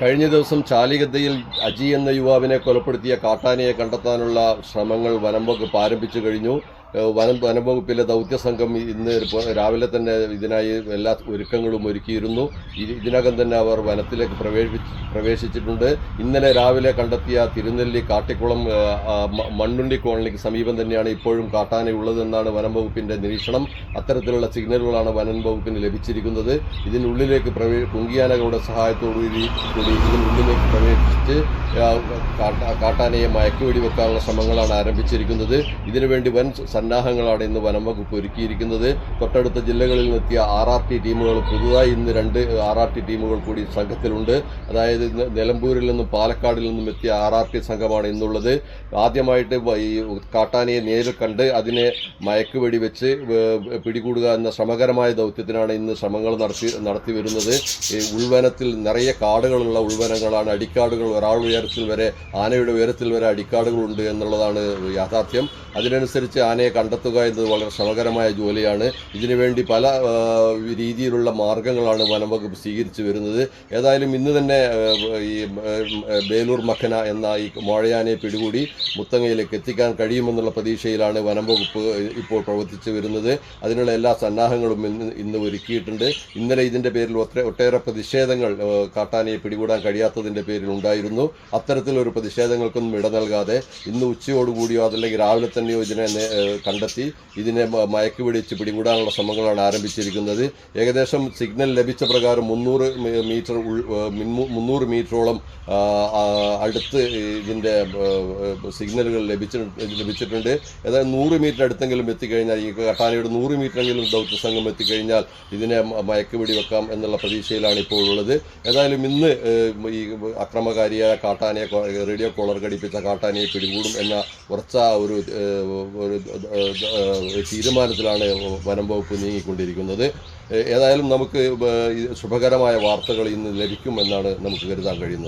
കഴിഞ്ഞ ദിവസം ചാലിഗദ്ദയിൽ അജി എന്ന യുവാവിനെ കൊലപ്പെടുത്തിയ കാട്ടാനയെ കണ്ടെത്താനുള്ള ശ്രമങ്ങൾ വനംവകുപ്പ് ആരംഭിച്ചു കഴിഞ്ഞു. വനം വനംവകുപ്പിലെ ദൗത്യ സംഘം ഇന്ന് രാവിലെ തന്നെ ഇതിനായി എല്ലാ ഒരുക്കങ്ങളും ഒരുക്കിയിരുന്നു. ഇതിനകം തന്നെ അവർ വനത്തിലേക്ക് പ്രവേശിച്ച് പ്രവേശിച്ചിട്ടുണ്ട്. ഇന്നലെ രാവിലെ കണ്ടെത്തിയ തിരുനെല്ലി കാട്ടിക്കുളം മണ്ണുണ്ടി കോളനിക്ക് സമീപം തന്നെയാണ് ഇപ്പോഴും കാട്ടാന ഉള്ളതെന്നാണ് വനം വകുപ്പിന്റെ നിരീക്ഷണം. അത്തരത്തിലുള്ള സിഗ്നലുകളാണ് വനം വകുപ്പിന് ലഭിച്ചിരിക്കുന്നത്. ഇതിനുള്ളിലേക്ക് പ്രവേ കുങ്കിയാനകളുടെ സഹായത്തോടുകൂടി കൂടി ഇതിനുള്ളിലേക്ക് പ്രവേശിച്ച് കാട്ടാനയെ മയക്കുവെടി വെക്കാനുള്ള ശ്രമങ്ങളാണ് ആരംഭിച്ചിരിക്കുന്നത്. ഇതിനുവേണ്ടി വൻ സന്നാഹങ്ങളാണ് ഇന്ന് വനം വകുപ്പ് ഒരുക്കിയിരിക്കുന്നത്. തൊട്ടടുത്ത ജില്ലകളിൽ നിന്നെത്തിയ ആർ ആർ ടി ടീമുകൾ പുതുതായി ഇന്ന് രണ്ട് ആർ ആർ ടി ടീമുകൾ കൂടി സംഘത്തിലുണ്ട്. അതായത് നിലമ്പൂരിൽ നിന്നും പാലക്കാടിൽ നിന്നും എത്തിയ ആർ ആർ ടി സംഘമാണ് ഇന്നുള്ളത്. ആദ്യമായിട്ട് ഈ കാട്ടാനയെ നേരിൽ കണ്ട് അതിനെ മയക്കുവെടി വെച്ച് പിടികൂടുക എന്ന ശ്രമകരമായ ദൗത്യത്തിനാണ് ഇന്ന് ശ്രമങ്ങൾ നടത്തി നടത്തി വരുന്നത്. ഈ ഉൾവനത്തിൽ നിറയെ കാടുകളുള്ള ഉൾവനങ്ങളാണ്. അടിക്കാടുകൾ ഒരാൾ ഉയരത്തിൽ വരെ ആനയുടെ ഉയരത്തിൽ വരെ അടിക്കാടുകളുണ്ട് എന്നുള്ളതാണ് യാഥാർത്ഥ്യം. അതിനനുസരിച്ച് ആനയെ കണ്ടെത്തുക എന്നത് വളരെ ശ്രമകരമായ ജോലിയാണ്. ഇതിനുവേണ്ടി പല രീതിയിലുള്ള മാർഗങ്ങളാണ് വനം വകുപ്പ് സ്വീകരിച്ചു വരുന്നത്. ഏതായാലും ഇന്ന് തന്നെ ഈ ബേലൂർ മഖന എന്ന ഈ മോഴയാനെ പിടികൂടി മുത്തങ്ങയിലേക്ക് എത്തിക്കാൻ കഴിയുമെന്നുള്ള പ്രതീക്ഷയിലാണ് വനം വകുപ്പ് ഇപ്പോൾ പ്രവർത്തിച്ചു വരുന്നത്. അതിനുള്ള എല്ലാ സന്നാഹങ്ങളും ഇന്ന് ഇന്ന് ഒരുക്കിയിട്ടുണ്ട്. ഇന്നലെ ഇതിന്റെ പേരിൽ ഒട്ടേറെ പ്രതിഷേധങ്ങൾ കാട്ടാനയെ പിടികൂടാൻ കഴിയാത്തതിന്റെ പേരിൽ ഉണ്ടായിരുന്നു. അത്തരത്തിലൊരു പ്രതിഷേധങ്ങൾക്കൊന്നും ഇട നൽകാതെ ഇന്ന് ഉച്ചയോടുകൂടിയോ അതല്ലെങ്കിൽ രാവിലെ തന്നെയോ ഇതിനെ കണ്ടെത്തി ഇതിനെ മയക്കുപിടിച്ച് പിടിച്ച് പിടികൂടാനുള്ള ശ്രമങ്ങളാണ് ആരംഭിച്ചിരിക്കുന്നത്. ഏകദേശം സിഗ്നൽ ലഭിച്ച പ്രകാരം മുന്നൂറ് മീറ്റർ മുന്നൂറ് മീറ്ററോളം അടുത്ത് ഏ, സിഗ്നലുകൾ ലഭിച്ചിട്ട് ലഭിച്ചിട്ടുണ്ട്. ഏതായാലും നൂറ് മീറ്റർ അടുത്തെങ്കിലും എത്തിക്കഴിഞ്ഞാൽ ഈ കട്ടാനയുടെ നൂറ് മീറ്ററെങ്കിലും ദൗത്യ സംഘം എത്തിക്കഴിഞ്ഞാൽ ഇതിനെ മയക്കുപിടി വെക്കാം എന്നുള്ള പ്രതീക്ഷയിലാണ് ഇപ്പോൾ ഉള്ളത്. ഏതായാലും ഇന്ന് ഈ അക്രമകാരിയായ കാട്ടാനയെ റേഡിയോ കോളർ ഘടിപ്പിച്ച കാട്ടാനയെ പിടികൂടും എന്ന ഉറച്ച ഒരു ഒരു തീരുമാനത്തിലാണ് വനം വകുപ്പ് നീങ്ങിക്കൊണ്ടിരിക്കുന്നത്. ഏതായാലും നമുക്ക് ശുഭകരമായ വാർത്തകൾ ഇന്ന് ലഭിക്കും എന്നാണ് നമുക്ക് കരുതാൻ കഴിയുന്നത്.